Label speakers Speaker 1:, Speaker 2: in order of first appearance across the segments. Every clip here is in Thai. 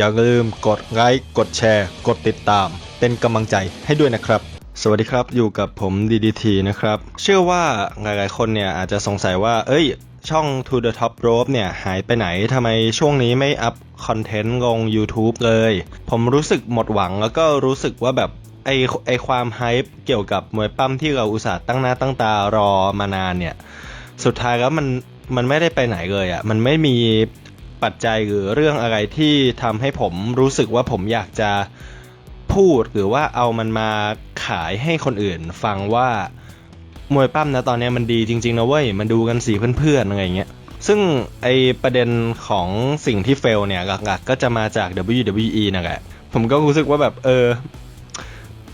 Speaker 1: อย่าลืมกดไลค์กดแชร์ กดติดตาม เป็นกำลังใจให้ด้วยนะครับ สวัสดีครับอยู่กับผม DDT นะครับ เชื่อว่าหลายๆ คนเนี่ยอาจจะสงสัยว่า เอ้ย ช่อง To the Top Rope เนี่ยหายไปไหนทำไมช่วงนี้ไม่อัพคอนเทนต์ลง YouTube เลย ผมรู้สึกหมดหวังแล้วก็รู้สึกว่าแบบไอไอความไฮป์เกี่ยวกับมวยปั้มที่เราอุตส่าห์ตั้งหน้าตั้งตารอมานานเนี่ย สุดท้ายแล้วมันมันไม่ได้ไปไหนเลยอะ่ะ มันไม่มี ปัจจัยหรือเรื่องอะไรที่ทำให้ผมรู้สึกว่าผมอยากจะพูดหรือว่าเอามันมาขายให้คนอื่น ฟังว่ามวยปั้มนะตอนนี้มันดีจริงๆนะเว้ยมันดูกันสีเพื่อนๆอะไรเงี้ยซึ่งไอประเด็นของสิ่งที่เฟลเนี่ยหลักๆก็จะมาจาก WWE นั่นแหละผมก็รู้สึกว่าแบบเออ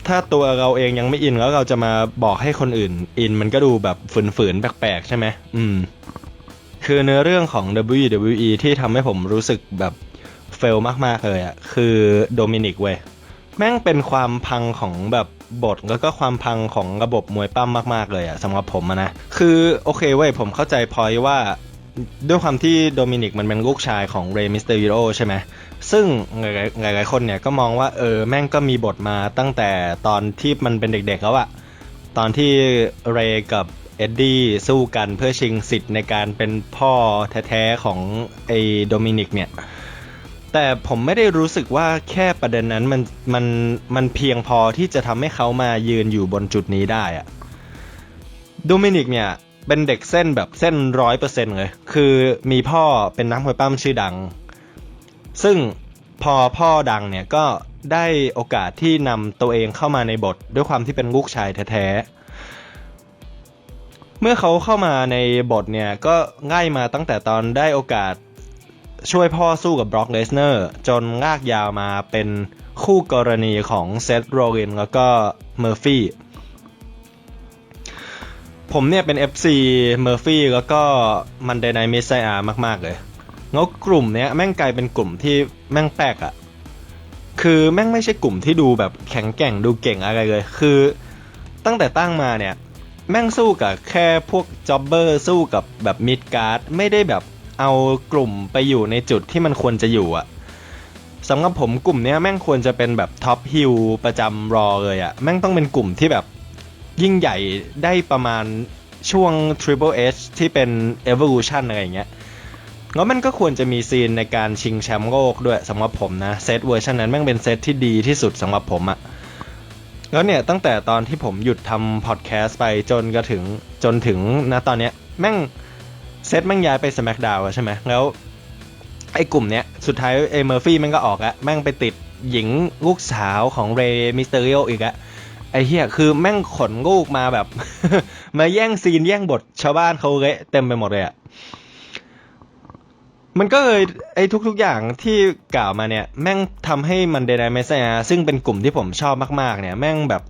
Speaker 1: ถ้าตัวเราเองยังไม่อินแล้วเราจะมาบอกให้คนอื่น อินมันก็ดูแบบฝืนๆแปลกๆใช่ไหมอืม คือเนื้อเรื่องของ WWE ที่ทำให้ผมรู้สึกแบบเฟลมาก ๆ เลยอะคือโดมินิกเว้ยแม่งเป็นความพังของแบบบทแล้วก็ความพังของระบบมวยปั้มมากๆเลยอะสำหรับผมนะ คือโอเคเว้ยผมเข้าใจพอยว่าด้วยความที่โดมินิกมันเป็นลูกชายของเรมิสเตอริโอใช่ไหม ซึ่งหลายๆคนเนี่ยก็มองว่าเออแม่งก็มีบทมาตั้งแต่ตอนที่มันเป็นเด็กๆแล้วอะตอนที่เรกับ เอ็ดดี้สู้กันเพื่อชิงสิทธิ์ในการเป็นพ่อแท้ๆของไอ้โดมินิกเนี่ย แต่ผมไม่ได้รู้สึกว่าแค่ประเด็นนั้นมันมันมันเพียงพอที่จะทำให้เขามายืนอยู่บนจุดนี้ได้อะโดมินิกเนี่ยเป็นเด็กเส้นแบบเส้นร้อยเปอร์เซ็นต์เลย คือมีพ่อเป็นนักมวยปั้มชื่อดัง ซึ่งพอพ่อดังเนี่ยก็ได้โอกาสที่นำตัวเองเข้ามาในบทด้วยความที่เป็นลูกชายแท้ๆ เมื่อเขาเข้ามาในบทเนี่ย ก็ง่ายมาตั้งแต่ตอนได้โอกาสช่วยพ่อสู้กับบร็อกเลสเนอร์จนลากยาวมาเป็นคู่กรณีของเซธโรลินแล้วก็เมอร์ฟี่ผมเนี่ยเป็น FC เมอร์ฟี่แล้วก็มันเดนไนมิสไซอามาก ๆ เลยแล้วกลุ่มเนี้ยแม่งกลายเป็นกลุ่มที่แม่งแปลกอะคือแม่งไม่ใช่กลุ่มที่ดูแบบแข็งแกร่งดูเก่งอะไรเลย คือตั้งแต่ตั้งมาเนี่ย แม่งสู้กับแค่พวกจ็อบเบอร์สู้กับแบบมิดการ์ดไม่ได้แบบเอากลุ่มไปอยู่ในจุดที่มันควรจะอยู่อะสำหรับผมกลุ่มเนี้ยแม่งควรจะเป็นแบบท็อปฮิลประจำรอเลยอะแม่งต้องเป็นกลุ่มที่แบบยิ่งใหญ่ได้ประมาณช่วง Triple H ที่เป็น Evolution อะไรอย่างเงี้ยแล้วมันก็ควรจะมีซีนในการชิงแชมป์โลกด้วยสำหรับผมนะ เซตเวอร์ชันนั้นแม่งเป็นเซตที่ดีที่สุดสำหรับผมอะ แล้วเนี่ยตั้งแต่ตอนที่ผมหยุดทำพอดแคสต์ไปจนก็ถึงจนถึงนะตอนเนี้ยแม่งเซตแม่งย้ายไป SmackDown ใช่ไหมแล้วไอ้กลุ่มเนี้ยสุดท้ายไอ้เมอร์ฟี่แม่งก็ออกอะแม่งไปติดหญิงลูกสาวของเรย์มิสเตอริโออีกอะไอ้เหี้ยคือแม่งขนลูกมาแบบ มาแย่งซีนแย่งบทชาวบ้านเขาเละเต็มไปหมดเลยอะ มันก็เลยไอ้ทุกๆอย่างที่กล่าวมาเนี่ยแม่งทำให้มันเดนไนเมสยซึ่งเป็นกลุ่มที่ผมชอบมากๆ เนี่ย แม่งแบบ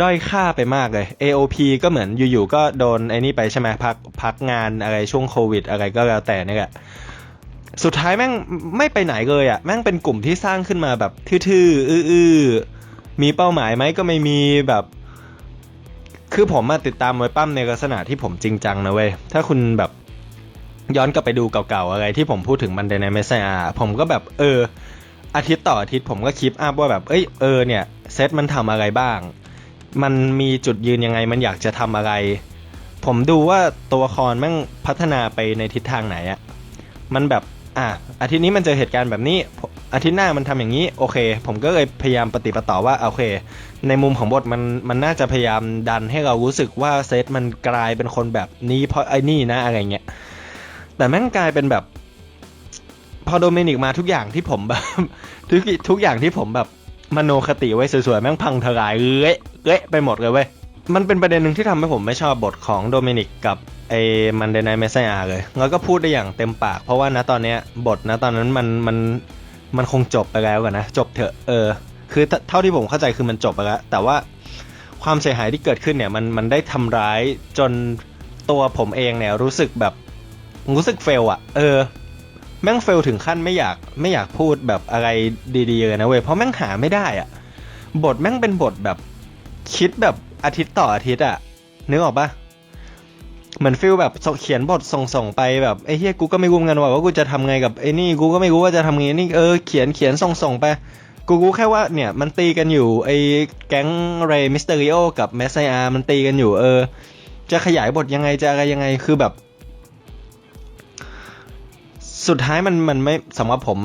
Speaker 1: ด้อยค่าไปมากเลย AOP ก็เหมือนอยู่ๆก็โดนไอ้นี่ไปใช่ไหมพักพักงานอะไรช่วงโควิด อะไรก็แล้วแต่เนี่ยแหละสุดท้ายแม่งไม่ไปไหนเลยอะ่ะแม่งเป็นกลุ่มที่สร้างขึ้นมาแบบทื่อๆอื้อๆมีเป้าหมายไหมก็ไม่มีแบบ คือผมมาติดตามมวยปั้มในลักษณะที่ผมจริงจังนะเว้ยถ้าคุณแบบ ย้อนกลับไปดูเก่าๆอะไรที่ผมพูดถึงมันในเมสเซอาผมก็แบบเออ อาทิตย์ต่ออาทิตย์ผมก็คลิปอัพว่าแบบเอ้ยเออเนี่ยเซตมันทำอะไรบ้าง มันมีจุดยืนยังไงมันอยากจะทำอะไร ผมดูว่าตัวละครแม่งพัฒนาไปในทิศทางไหนอะมันแบบอะอาทิตย์นี้มันเจอเหตุการณ์แบบนี้ อาทิตย์หน้ามันทำอย่างนี้โอเค ผมก็เลยพยายามปฏิปต่อว่าโอเค ในมุมของบทมันมันน่าจะพยายามดันให้เรารู้สึกว่าเซตมันกลายเป็นคนแบบนี้เพราะไอ้นี่นะอะไรเงี้ย แต่แม่งกลายเป็นแบบ พอโดเมนิกมาทุกอย่างที่ผมแบบ ทุกทุกอย่างที่ผมแบบมโนคติไว้สวยๆแม่งพังทลายเละเละไปหมดเลยเว้ยมันเป็นประเด็นหนึ่งที่ทำให้ผมไม่ชอบบทของโดเมนิกกับไอ้มันเดนไนเมสไซอาเลย แล้วก็พูดได้อย่างเต็มปาก เพราะว่าณตอนเนี้ยบทนะตอนนั้นมันมันมันคงจบไปแล้วกันนะ จบเถอะเออ คือเท่าที่ผมเข้าใจคือมันจบไปแล้ว แต่ว่าความเสียหายที่เกิดขึ้นเนี่ยมันมันได้ทำร้ายจนตัวผมเองเนี่ยรู้สึกแบบ รู้สึกเฟลอะเออ แม่งเฟลถึงขั้นไม่อยากไม่อยากพูดแบบอะไรดีๆเลยนะเว้ย เพราะแม่งหาไม่ได้อะบทแม่งเป็นบทแบบคิดแบบอาทิตย์ต่ออาทิตย์อะนึกออกปะเหมือนฟิลแบบเขียนบทส่งส่งไปแบบไอ้เฮียกูก็ไม่รู้เหมือนว่าว่ากูจะทำไงกับไอ้นี่กูก็ไม่รู้ว่าจะทำไงนี่เออเขียนเขียนส่งส่งไปกูรู้แค่ว่าเนี่ยมันตีกันอยู่ไอ้แก๊งเรย์มิสเตอริโอกับแมสไซอามันตีกันอยู่เออ จะขยายบทยังไงจะอะไรยังไงคือแบบ สุดท้ายมันมันไม่สำหรับผม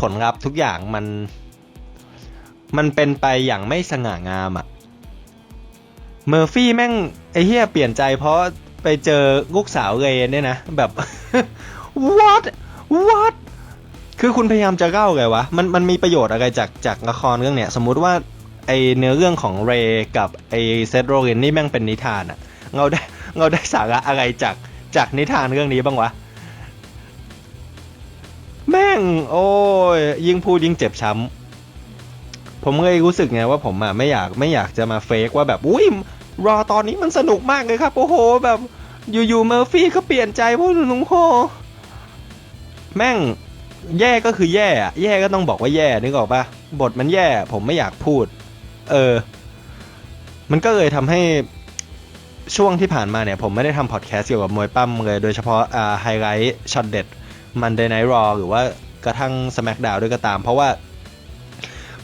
Speaker 1: ผลลัพธ์ทุกอย่างมัน มันเป็นไปอย่างไม่สง่างามอะเมอร์ฟี่แม่งไอ้เฮียเปลี่ยนใจเพราะไปเจอลูกสาวเรย์เนี่ยนะ แบบ what what คือคุณพยายามจะเล่าไงวะ มันมันมีประโยชน์อะไรจากจากละครเรื่องเนี้ย สมมุติว่าไอเนื้อเรื่องของเรกับไอเซธโรเกนนี่แม่งเป็นนิทานอะเราได้เราได้สาระอะไรจากจากนิทานเรื่องนี้บ้างวะ ง โอ้ยยิ่งพูดยิ่งเจ็บช้ำ ผมเลยรู้สึกไงว่าผมอะไม่อยากไม่อยากจะมาเฟกว่าแบบอุ้ยรอตอนนี้มันสนุกมากเลยครับโอ้โห แบบอยู่ๆเมอร์ฟี่ก็เปลี่ยนใจพวกลุงโฮแม่งแย่ก็คือแย่อะแย่ก็ต้องบอกว่าแย่นึกออกปะบทมันแย่ ผมไม่อยากพูด เออ มันก็เลยทำให้ช่วงที่ผ่านมาเนี่ย ผมไม่ได้ทำพอดแคสต์เกี่ยวกับมวยปั้มเลย โดยเฉพาะอ่าไฮไลท์ช็อตเด็ด มันเดย์ไนท์รอหรือว่ากระทั่ง SmackDown ด้วยก็ตาม เพราะว่า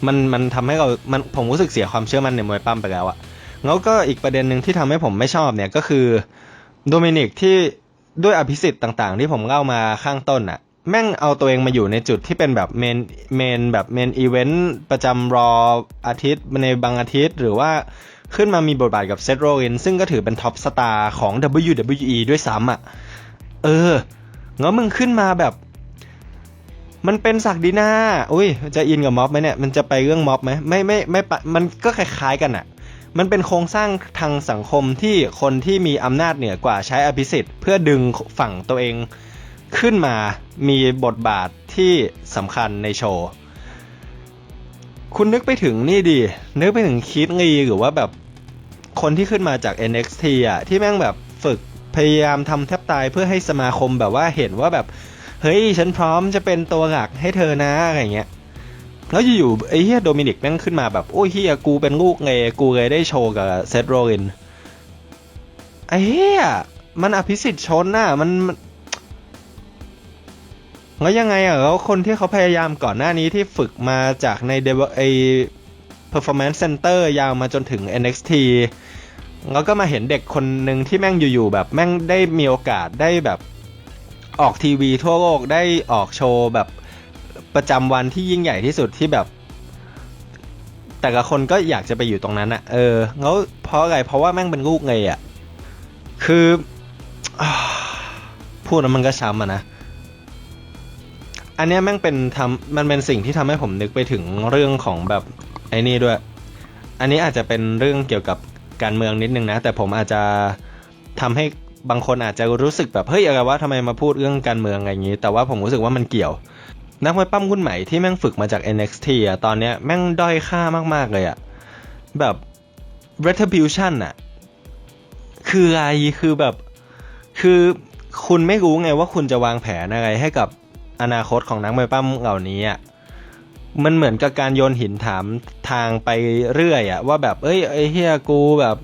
Speaker 1: มันมันทำให้เรามันผมรู้สึกเสียความเชื่อมั่นในมวยปั้มไปแล้วอะแล้วก็อีกประเด็นหนึ่งที่ทำให้ผมไม่ชอบเนี่ยก็คือโดมินิกที่ด้วยอภิสิทธิ์ต่างๆ ที่ผมเล่ามาข้างต้นอะแม่งเอาตัวเองมาอยู่ในจุดที่เป็นแบบเมนเมนแบบเมนอีเวนต์ประจำรออาทิตย์ในบางอาทิตย์ หรือว่าขึ้นมามีบทบาทกับเซธโรลินซึ่งก็ถือเป็นท็อปสตาร์ของ WWE ด้วยซ้ำอะเออ แล้วมึงขึ้นมาแบบ มันเป็นศักดินาอุ้ยจะอินกับม็อบไหมเนี่ย มันจะไปเรื่องม็อบไหมไม่ไม่ไม่ปะมันก็คล้ายๆกันอะมันเป็นโครงสร้างทางสังคมที่คนที่มีอำนาจเหนือกว่าใช้อภิสิทธิ์เพื่อดึงฝั่งตัวเองขึ้นมามีบทบาทที่สำคัญในโชว์ คุณนึกไปถึงนี่ดินึกไปถึงคิดงีหรือว่าแบบคนที่ขึ้นมาจาก NXT อะ ที่แม่งแบบฝึก พยายามทำแทบตายเพื่อให้สมาคมแบบว่าเห็นว่าแบบ เฮ้ย ฉันพร้อมจะเป็นตัวหลักให้เธอนะอะไรเงี้ยแล้วอยู่ๆไอ้เฮียโดมินิกแม่งขึ้นมาแบบ โอ้ยเฮียกูเป็นลูกไงกูเลยได้โชว์กับเซธโรลินไอ้เฮียมันอภิสิทธิ์ชนน่ะมันแล้วยังไงอะแล้วคนที่เขาพยายามก่อนหน้านี้ที่ฝึกมาจากใน Dev- ไอ้ performance center ยาวมาจนถึง NXT แล้วก็มาเห็นเด็กคนหนึ่งที่แม่งอยู่ๆแบบแม่งได้มีโอกาสได้แบบออกทีวีทั่วโลกได้ออกโชว์แบบประจำวันที่ยิ่งใหญ่ที่สุดที่แบบ แต่ละคนก็อยากจะไปอยู่ตรงนั้นอะเออแล้วเพราะอะไรเพราะว่าแม่งเป็นลูกไงอะคืออพูดแล้วมันก็ช้ำอะนะอันนี้แม่งเป็นทำมันเป็นสิ่งที่ทำให้ผมนึกไปถึงเรื่องของแบบไอ้นี่ด้วย อันนี้อาจจะเป็นเรื่องเกี่ยวกับ การเมืองนิดนึงนะ แต่ผมอาจจะทำให้บางคนอาจจะรู้สึกแบบเฮ้ยอะไรวะทำไมมาพูดเรื่องการเมืองอะไรอย่างนี้ แต่ว่าผมรู้สึกว่ามันเกี่ยว นักมวยปั้มรุ่นใหม่ที่แม่งฝึกมาจาก NXT อะตอนเนี้ยแม่งด้อยค่ามากๆเลยอะแบบ retribution อะคืออะไรคือแบบคือคุณไม่รู้ไงว่าคุณจะวางแผนอะไรให้กับอนาคตของนักมวยปั้มเหล่านี้อะ มันเหมือนกับการโยนหินถามทางไปเรื่อยอะว่าแบบเอ้ยไอ้เฮียกูแบบ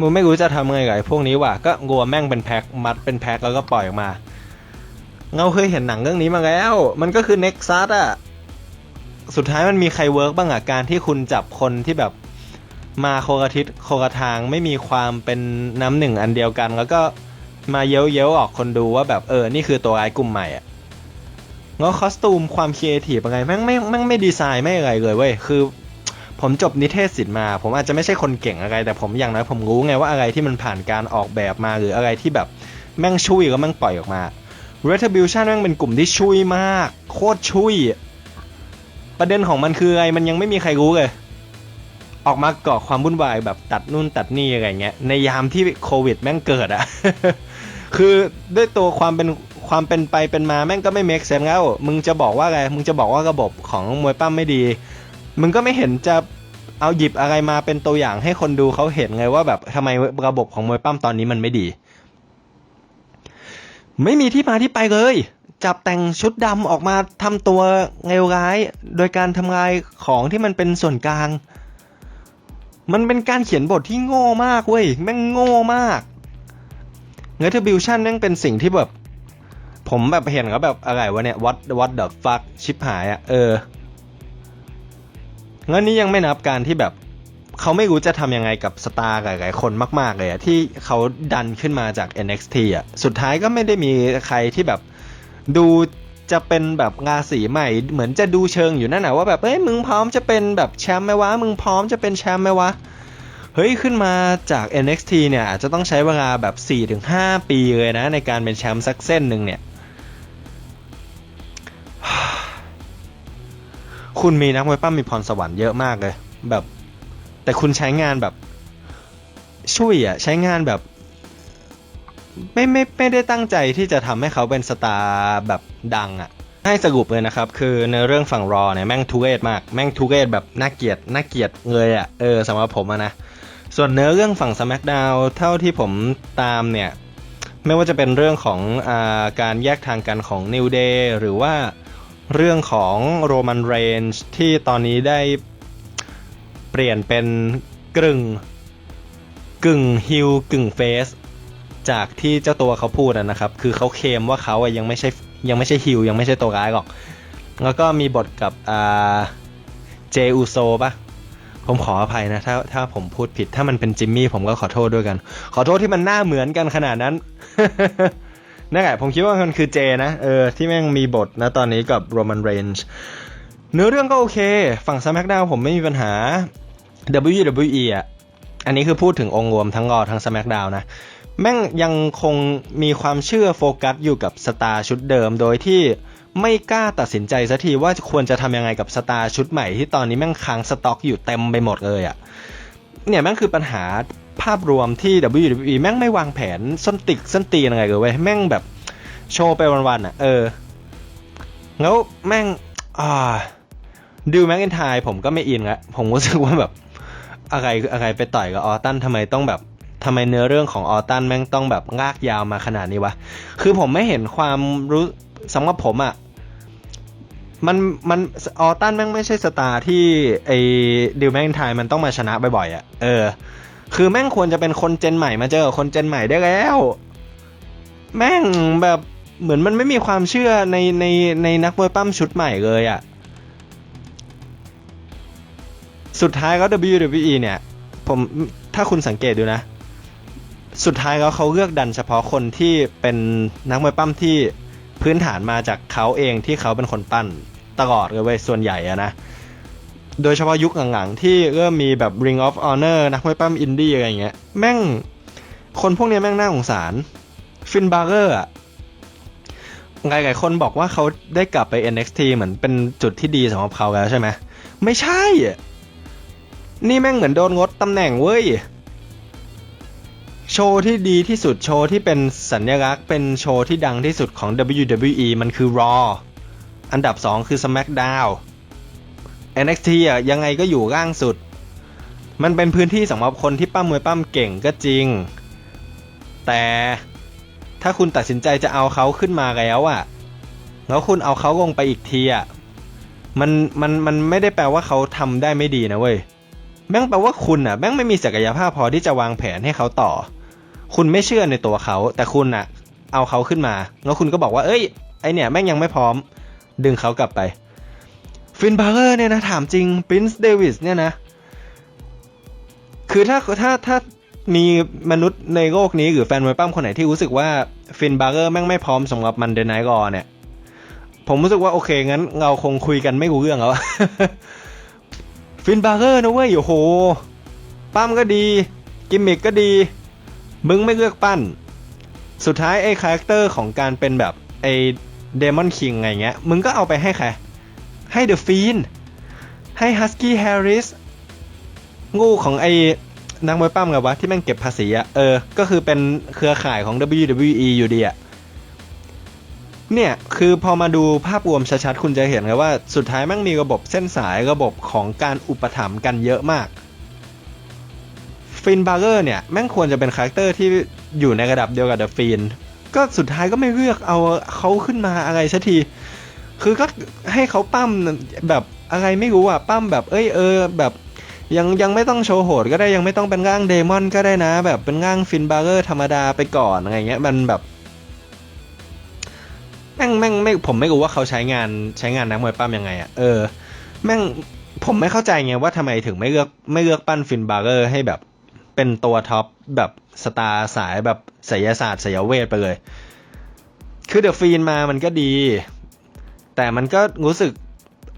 Speaker 1: มึงไม่รู้จะทำไงกับพวกนี้ว่ะก็งัวแม่งเป็นแพ็คมัดเป็นแพ็คแล้วก็ปล่อยออกมาเราเคยเห็นหนังเรื่องนี้มาแล้ว มันก็คือเน็กซัสอะสุดท้ายมันมีใครเวิร์กบ้างอะการที่คุณจับคนที่แบบมาโคกระทิศโคกระทางไม่มีความเป็นน้ำหนึ่งอันเดียวกัน แล้วก็มาเย้ยวเย้ยวๆออกคนดูว่าแบบเออ นี่คือตัวร้ายกลุ่มใหม่อะ แล้วคอสตูมความครีเอทีฟอะไรแม่งไม่แม่งไม่ดีไซน์ไม่อะไรเลยเว้ยคือผมจบนิเทศศิลป์มา ผมอาจจะไม่ใช่คนเก่งอะไร แต่ผมอย่างน้อยผมรู้ไงว่าอะไรที่มันผ่านการออกแบบมาหรืออะไรที่แบบแม่งชุยแล้วแม่งปล่อยออกมา Retribution แม่งเป็นกลุ่มที่ชุยมาก โคตรชุย ประเด็นของมันคืออะไรมันยังไม่มีใครรู้เลย ออกมาก่อความวุ่นวายแบบตัดนู่นตัดนี่อะไรเงี้ยในยามที่โควิดแม่งเกิดอะคือด้วยตัวความเป็น ความเป็นไปเป็นมาแม่งก็ไม่ make sense แล้ว มึงจะบอกว่าไงมึงจะบอกว่าระบบของมวยปั้มไม่ดี มึงก็ไม่เห็นจะเอาหยิบอะไรมาเป็นตัวอย่างให้คนดูเขาเห็นไงว่าแบบทำไมระบบของมวยปั้มตอนนี้มันไม่ดี ไม่มีที่มาที่ไปเลย จับแต่งชุดดำออกมาทำตัวเลวร้าย โดยการทำลายของที่มันเป็นส่วนกลาง มันเป็นการเขียนบทที่โง่มากเว้ยแม่งโง่มากเง r ร์ b u t i o n นั่นเป็นสิ่งที่แบบ ผมแบบเห็นแล้วแบบอะไรวะเนี่ย what what the fuck ชิบหายอะ่ะเอองั้นนี้ยังไม่นับการที่แบบเขาไม่รู้จะทำยังไงกับสตาร์หลายๆคนมาก ๆ เลยอะที่เขาดันขึ้นมาจาก NXT อะสุดท้ายก็ไม่ได้มีใครที่แบบดูจะเป็นแบบงาสีใหม่ เหมือนจะดูเชิงอยู่นั่นนะว่าแบบเอ้ยมึงพร้อมจะเป็นแบบแชมป์ไหมวะ มึงพร้อมจะเป็นแชมป์ไหมวะ เฮ้ย ขึ้นมาจาก NXT เนี่ยอาจจะต้องใช้เวลาแบบ 4-5 ปีเลยนะ ในการเป็นแชมป์สักเส้นหนึ่งเนี่ย คุณมีนักมวยปั้มมีพรสวรรค์เยอะมากเลย แบบ แต่คุณใช้งานแบบ ช่วยอะใช้งานแบบ ไม่ไม่ไม่ได้ตั้งใจที่จะทำให้เขาเป็นสตาร์แบบดังอะให้สรุปเลยนะครับ คือในเรื่องฝั่งรอเนี่ยแม่งทุเรศมาก แม่งทุเรศแบบน่าเกลียดน่าเกลียดเลยอะเออสำหรับผมอะนะส่วนเนื้อเรื่องฝั่ง SmackDown เท่าที่ผมตามเนี่ย ไม่ว่าจะเป็นเรื่องของอาการแยกทางกันของ New Day หรือว่า เรื่องของ Roman Reigns ที่ตอนนี้ได้เปลี่ยนเป็นกึ่งกึ่งฮิลกึ่งเฟสจากที่เจ้าตัวเขาพูดนะครับ คือเขาเคมว่าเขาอะยังไม่ใช่ยังไม่ใช่ฮิลยังไม่ใช่ตัวร้ายหรอก แล้วก็มีบทกับอ่าเจอูโซปะผมขออภัยนะถ้าถ้าผมพูดผิดถ้ามันเป็นจิมมี่ผมก็ขอโทษด้วยกัน ขอโทษที่มันหน้าเหมือนกันขนาดนั้น นั่นแหละผมคิดว่ามันคือเจนะเออที่แม่งมีบทนะตอนนี้กับโรมันเรนจ์เนื้อเรื่องก็โอเค ฝั่ง SmackDown ผมไม่มีปัญหา WWE อะอันนี้คือพูดถึงองค์รวมทั้งรอทั้ง SmackDown นะ แม่งยังคงมีความเชื่อโฟกัสอยู่กับสตาร์ชุดเดิมโดยที่ไม่กล้าตัดสินใจสักทีว่าควรจะทำยังไงกับสตาร์ชุดใหม่ที่ตอนนี้แม่งค้างสต็อกอยู่เต็มไปหมดเลยอะ่ะเนี่ยแม่งคือปัญหา ภาพรวมที่ WWE แม่งไม่วางแผนส้นติกส้นตีนอะไรเลยเว้ยแม่งแบบโชว์ไปวันๆอะ เออ แล้วแม่งอ่าดูแม็กอินไทยผมก็ไม่อินละผมรู้สึกว่าแบบอะไรอะไรไปต่อยกับออตันทำไมต้องแบบทำไมเนื้อเรื่องของออตันแม่งต้องแบบลากยาวมาขนาดนี้วะ คือผมไม่เห็นความรู้สำหรับผมอะ่ะ มันมันออตันแม่งไม่ใช่สตาร์ที่ไอ้ดิวแมงไทยมันต้องมาชนะบ่อยๆอะ่ะ เออ คือแม่งควรจะเป็นคนเจนใหม่มาเจอคนเจนใหม่ได้แล้ว แม่งแบบเหมือนมันไม่มีความเชื่อในในในนักมวยปั้มชุดใหม่เลยอะ่ะ สุดท้ายแล้ว WWE เนี่ย ผมถ้าคุณสังเกตดูนะ สุดท้ายแล้วเขาเลือกดันเฉพาะคนที่เป็นนักมวยปั้มที่พื้นฐานมาจากเขาเองที่เขาเป็นคนปั้นตลอดเลยเว้ยส่วนใหญ่อะนะ โดยเฉพาะยุคหลังๆ ที่เริ่มมีแบบ Ring of Honor นักมวยปั้มอินดี้อะไรเงี้ย แม่ง คนพวกนี้แม่งน่าสงสาร ฟินบาร์เกอร์อะหลายๆคนบอกว่าเขาได้กลับไป NXT เหมือนเป็นจุดที่ดีสำหรับเขาแล้วใช่ไหม ไม่ใช่ นี่แม่งเหมือนโดนงดตำแหน่งเว้ย โชว์ที่ดีที่สุดโชว์ที่เป็นสัญลักษณ์เป็นโชว์ที่ดังที่สุดของ WWE มันคือ Raw อันดับ 2 คือ SmackDown NXT อะยังไงก็อยู่ล่างสุด มันเป็นพื้นที่สำหรับคนที่ปั้มมวยปั้มเก่งก็จริง แต่ถ้าคุณตัดสินใจจะเอาเขาขึ้นมาแล้วอะแล้วคุณเอาเขาลงไปอีกทีอะมันมันมันไม่ได้แปลว่าเขาทำได้ไม่ดีนะเว้ยแม่งแปลว่าคุณอะแม่งไม่มีศักยภาพพอที่จะวางแผนให้เขาต่อ คุณไม่เชื่อในตัวเขา แต่คุณอะ เอาเขาขึ้นมา แล้วคุณก็บอกว่า เอ้ยไอเนี่ยแม่งยังไม่พร้อม ดึงเขากลับไป ฟินบาร์เกอร์เนี่ยนะถามจริงปรินซ์เดวิสเนี่ยนะ คือถ้าถ้าถ้ามีมนุษย์ในโลกนี้หรือแฟนมวยปั้มคนไหนที่รู้สึกว่าฟินบาร์เกอร์แม่งไม่พร้อมสำหรับมันเดนไนกอเนี่ย ผมรู้สึกว่าโอเคงั้นเราคงคุยกันไม่รู้เรื่องแล้วฟินบาร์เกอร์นะเว้ยโอ้โห ปั้มก็ดี กิมมิกก็ดี มึงไม่เลือกปั้น สุดท้ายไอ้คาแรคเตอร์ของการเป็นแบบไอ้เดมอนคิงไงเงี้ย มึงก็เอาไปให้ใคร ให้เดอะฟีนให้ฮัสกี้แฮร์ริสงูของไอ้นางมวยปั้มกับวะที่แม่งเก็บภาษีอะเออ ก็คือเป็นเครือข่ายของ WWE อยู่ดีอะเนี่ยคือพอมาดูภาพรวมชัดๆคุณจะเห็นเลยว่าสุดท้ายแม่งมีระบบเส้นสายระบบของการอุปถัมภ์กันเยอะมากฟินบาร์เกอร์เนี่ยแม่งควรจะเป็นคาแรคเตอร์ที่อยู่ในระดับเดียวกับเดอะฟีนก็สุดท้ายก็ไม่เลือกเอาเขาขึ้นมาอะไรสักที คือก็ให้เขาปั้มแบบอะไรไม่รู้อะปั้มแบบเอ้ยเออแบบยังยังไม่ต้องโชว์โหดก็ได้ยังไม่ต้องเป็นร่างเดมอนก็ได้นะ แบบเป็นร่างฟินบาร์เกอร์ธรรมดาไปก่อนอะไรเงี้ยมันแบบแม่งแม่งไม่ผมไม่รู้ว่าเขาใช้งานใช้งานนักมวยปั้มยังไงอะ่ะเออแม่งผมไม่เข้าใจไงว่าทำไมถึงไม่เลือกไม่เลือกปั้นฟินบาร์เกอร์ให้แบบเป็นตัวท็อปแบบสตาร์สายแบบไสยศาสตร์ไสยเวทไปเลย คือเดอะฟีนมามันก็ดี แต่มันก็รู้สึก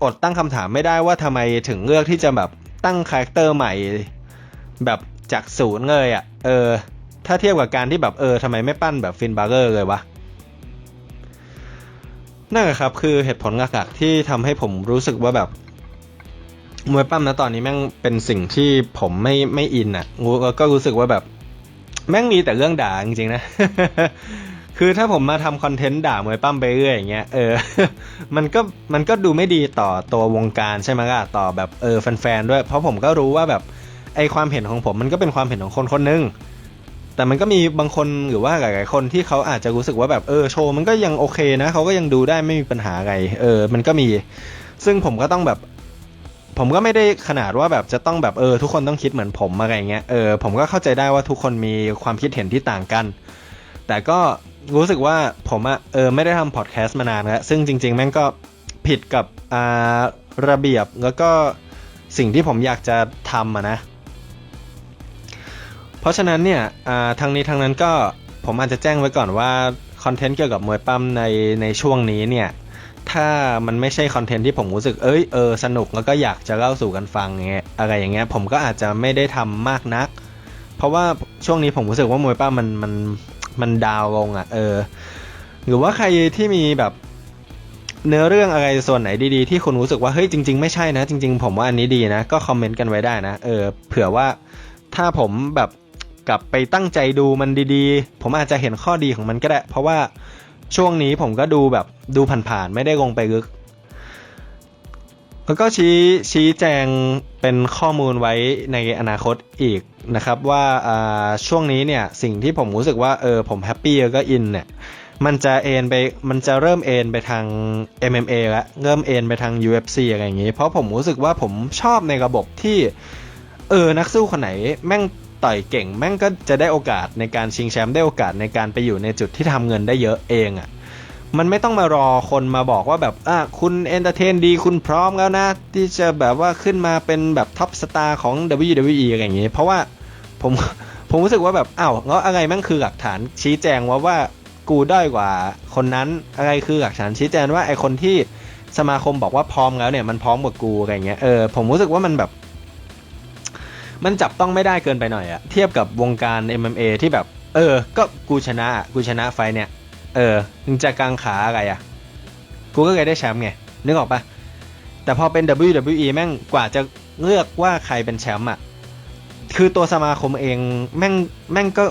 Speaker 1: อดตั้งคำถามไม่ได้ว่าทำไมถึงเลือกที่จะแบบตั้งคาแรคเตอร์ใหม่ แบบจากศูนย์เลยอะ่ะ เออ ถ้าเทียบกับการที่แบบเออทำไมไม่ปั้นแบบฟินบาร์เกอร์เลยวะนั่นแหละครับคือเหตุผลหลักๆที่ทำให้ผมรู้สึกว่าแบบมวยปั้มนะตอนนี้แม่งเป็นสิ่งที่ผมไม่ไม่อินอะ่ะก็รู้สึกว่าแบบ แม่งมีแต่เรื่องด่าจริงๆนะ คือถ้าผมมาทำคอนเทนต์ด่ามวยปั้มไปเรื่อยอย่างเงี้ยเออ มันก็มันก็ดูไม่ดีต่อตัววงการใช่ไหมล่ะต่อแบบเออแฟนๆด้วย เพราะผมก็รู้ว่าแบบไอความเห็นของผมมันก็เป็นความเห็นของคนคนหนึงแต่มันก็มีบางคนหรือว่าหลายๆคนที่เขาอาจจะรู้สึกว่าแบบเออโชว์มันก็ยังโอเคนะเขาก็ยังดูได้ไม่มีปัญหาอะไรเออ มันก็มี ซึ่งผมก็ต้องแบบ ผมก็ไม่ได้ขนาดว่าแบบจะต้องแบบเออ ทุกคนต้องคิดเหมือนผมอะไรเงี้ยเออผมก็เข้าใจได้ว่าทุกคนมีความคิดเห็นที่ต่างกัน แต่ก็ รู้สึกว่าผมอะเออไม่ได้ทำพอดแคสต์มานานแล้ว ซึ่งจริง ๆ แม่งก็ผิดกับอ่าระเบียบแล้วก็สิ่งที่ผมอยากจะทำอะนะ เพราะฉะนั้นเนี่ยอ่าทางนี้ทางนั้นก็ผมอาจจะแจ้งไว้ก่อนว่าคอนเทนต์เกี่ยวกับมวยปั้มในในช่วงนี้เนี่ย ถ้ามันไม่ใช่คอนเทนต์ที่ผมรู้สึกเอ้ยเออสนุกแล้วก็อยากจะเล่าสู่กันฟังเงี้ยอะไรอย่างเงี้ยผมก็อาจจะไม่ได้ทำมากนัก เพราะว่าช่วงนี้ผมรู้สึกว่ามวยปั้มมันมัน มันดาวลงอะ่ะ เออ หรือว่าใครที่มีแบบเนื้อเรื่องอะไรส่วนไหนดีๆที่คุณรู้สึกว่าเฮ้ยจริง ๆ ไม่ใช่นะ จริง ๆ ผมว่าอันนี้ดีนะ ก็คอมเมนต์กันไว้ได้นะ เออ เผื่อว่าถ้าผมแบบกลับไปตั้งใจดูมันดีๆ ผมอาจจะเห็นข้อดีของมันก็ได้ เพราะว่าช่วงนี้ผมก็ดูแบบดูผ่านๆไม่ได้ลงไปลึก แล้วก็ชี้ชี้แจงเป็นข้อมูลไว้ในอนาคตอีกนะครับว่าช่วงนี้เนี่ยสิ่งที่ผมรู้สึกว่าเออผมแฮปปี้ก็อินเนี่ยมันจะเอ็นไปมันจะเริ่มเอ็นไปทาง MMA แล้วเริ่มเอ็นไปทาง UFC อะไรอย่างงี้ เพราะผมรู้สึกว่าผมชอบในระบบที่เออนักสู้คนไหนแม่งต่อยเก่ง แม่งก็จะได้โอกาสในการชิงแชมป์ได้โอกาสในการไปอยู่ในจุดที่ทำเงินได้เยอะเองอะ่ะ มันไม่ต้องมารอคนมาบอกว่าแบบอะคุณเอนเตอร์เทนดีคุณพร้อมแล้วนะ ที่จะแบบว่าขึ้นมาเป็นแบบท็อปสตาร์ของ WWE อะไรอย่างงี้เพราะว่าผมผมรู้สึกว่าแบบอ้าวแล้วอะไรแม่งคือหลักฐานชี้แจงว่าว่ากูด้อยกว่าคนนั้นอะไรคือหลักฐานชี้แจงว่าไอคนที่สมาคมบอกว่าพร้อมแล้วเนี่ยมันพร้อมกว่ากูอะไรอย่างเงี้ยเออผมรู้สึกว่ามันแบบ มันจับต้องไม่ได้เกินไปหน่อยอะเทียบกับวงการ MMA ที่แบบ เออ ก็กูชนะกูชนะไฟเนี่ย เออมึงจะกางขาอะไรอะกูก็เคยได้แชมป์ไงนึกออกปะแต่พอเป็น WWE แม่งกว่าจะเลือกว่าใครเป็นแชมป์อะคือตัวสมาคมเองแม่งแม่งก็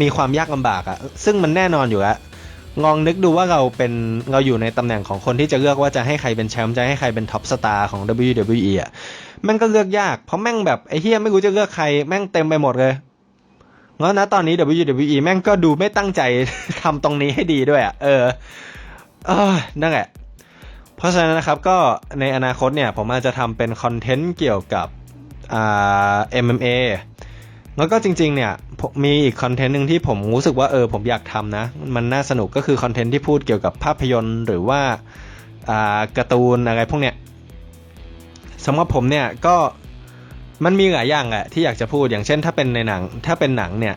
Speaker 1: มีความยากลำบากอะซึ่งมันแน่นอนอยู่แล้วลองนึกดูว่าเราเป็นเราอยู่ในตำแหน่งของคนที่จะเลือกว่าจะให้ใครเป็นแชมป์จะให้ใครเป็นท็อปสตาร์ของ WWE อะแม่งก็เลือกยาก เพราะแม่งแบบไอ้เฮียไม่รู้จะเลือกใครแม่งเต็มไปหมดเลย แล้วนะตอนนี้ WWE แม่งก็ดูไม่ตั้งใจทำตรงนี้ให้ดีด้วยอะ เออเออนั่นแหละ เพราะฉะนั้นนะครับก็ในอนาคตเนี่ยผมอาจจะทำเป็นคอนเทนต์เกี่ยวกับอ่า MMA แล้วก็จริงๆเนี่ยมมีอีกคอนเทนต์หนึ่งที่ผมรู้สึกว่าเออผมอยากทำนะ มันน่าสนุกก็คือคอนเทนต์ที่พูดเกี่ยวกับภาพยนตร์หรือว่าอ่าการ์ตูนอะไรพวกเนี้ยสำหรับผมเนี่ยก็ มันมีหลายอย่างแหละที่อยากจะพูดอย่างเช่น ถ้าเป็นในหนัง ถ้าเป็นหนังเนี่ย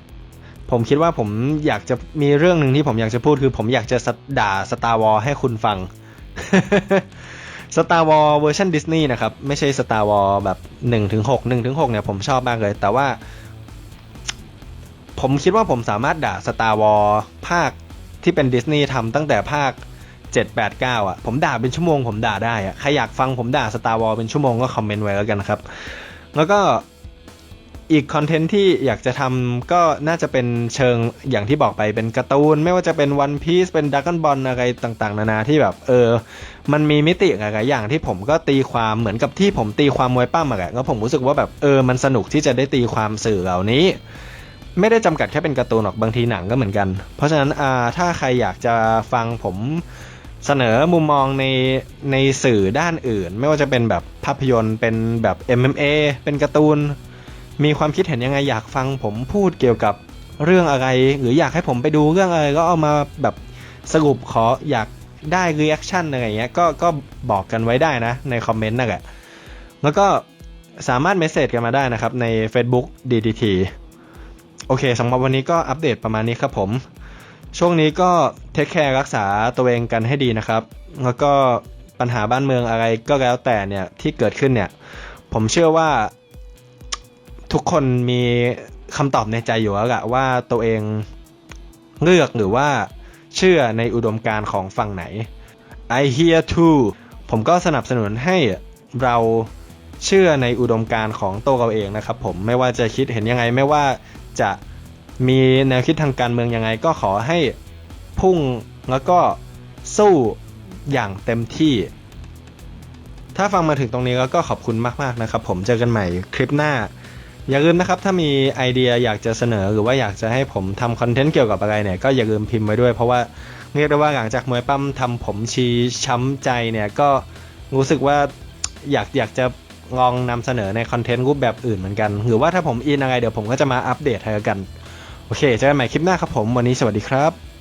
Speaker 1: ผมคิดว่าผมอยากจะมีเรื่องหนึ่งที่ผมอยากจะพูดคือผมอยากจะด่า Star Wars ให้คุณฟัง Star Wars เวอร์ชันดิสนีย์นะครับ ไม่ใช่ Star Wars แบบ1ถึง6 1ถึง6เนี่ยผมชอบมากเลย แต่ว่า ผมคิดว่าผมสามารถด่า Star Wars ภาคที่เป็นดิสนีย์ทำตั้งแต่ภาค 7 8 9 อะ ผมด่าเป็นชั่วโมงผมด่าได้อะ ใครอยากฟังผมด่า Star Wars เป็นชั่วโมงก็คอมเมนต์ไว้แล้วกันนะครับ แล้วก็อีกคอนเทนต์ที่อยากจะทำก็น่าจะเป็นเชิงอย่างที่บอกไปเป็นการ์ตูน ไม่ว่าจะเป็น One Piece เป็น Dragon Ball อะไรต่างๆ นานาที่แบบเออ มันมีมิติหลายๆอย่างที่ผมก็ตีความเหมือนกับที่ผมตีความมวยปั้มอะแหละแล้วผมรู้สึกว่าแบบเออมันสนุกที่จะได้ตีความสื่อเหล่านี้ ไม่ได้จำกัดแค่เป็นการ์ตูนหรอกบางทีหนังก็เหมือนกัน เพราะฉะนั้นอ่าถ้าใครอยากจะฟังผม เสนอมุมมองในในสื่อด้านอื่น ไม่ว่าจะเป็นแบบภาพยนตร์เป็นแบบ MMA เป็นการ์ตูน มีความคิดเห็นยังไงอยากฟังผมพูดเกี่ยวกับเรื่องอะไร หรืออยากให้ผมไปดูเรื่องอะไรก็เอามาแบบสรุปขออยากได้รีแอคชั่นอะไรเงี้ยก็ก็บอกกันไว้ได้นะในคอมเมนต์นั่นแหละแล้วก็สามารถเมสเซจกันมาได้นะครับใน Facebook DDT โอเคสำหรับวันนี้ก็อัปเดตประมาณนี้ครับผม ช่วงนี้ก็เทคแคร์รักษาตัวเองกันให้ดีนะครับ แล้วก็ปัญหาบ้านเมืองอะไรก็แล้วแต่เนี่ยที่เกิดขึ้นเนี่ย ผมเชื่อว่าทุกคนมีคำตอบในใจอยู่แล้วละว่าตัวเองเลือกหรือว่าเชื่อในอุดมการณ์ของฝั่งไหน I hear too ผมก็สนับสนุนให้เราเชื่อในอุดมการณ์ของตัวเราเองนะครับผมไม่ว่าจะคิดเห็นยังไงไม่ว่าจะ มีแนวคิดทางการเมืองยังไงก็ขอให้พุ่งแล้วก็สู้อย่างเต็มที่ ถ้าฟังมาถึงตรงนี้แล้วก็ขอบคุณมากๆนะครับ ผมเจอกันใหม่คลิปหน้า อย่าลืมนะครับ ถ้ามีไอเดียอยากจะเสนอหรือว่าอยากจะให้ผมทำคอนเทนต์เกี่ยวกับอะไรเนี่ยก็อย่าลืมพิมพ์ไว้ด้วย เพราะว่าเรียกได้ว่าหลังจากมวยปั้มทำผมชีช้ำใจเนี่ยก็รู้สึกว่าอยากอยากจะลองนำเสนอในคอนเทนต์รูปแบบอื่นเหมือนกัน หรือว่าถ้าผมอินอะไรเดี๋ยวผมก็จะมาอัปเดตให้กัน โอเคเจอกันใหม่คลิปหน้าครับผม วันนี้สวัสดีครับ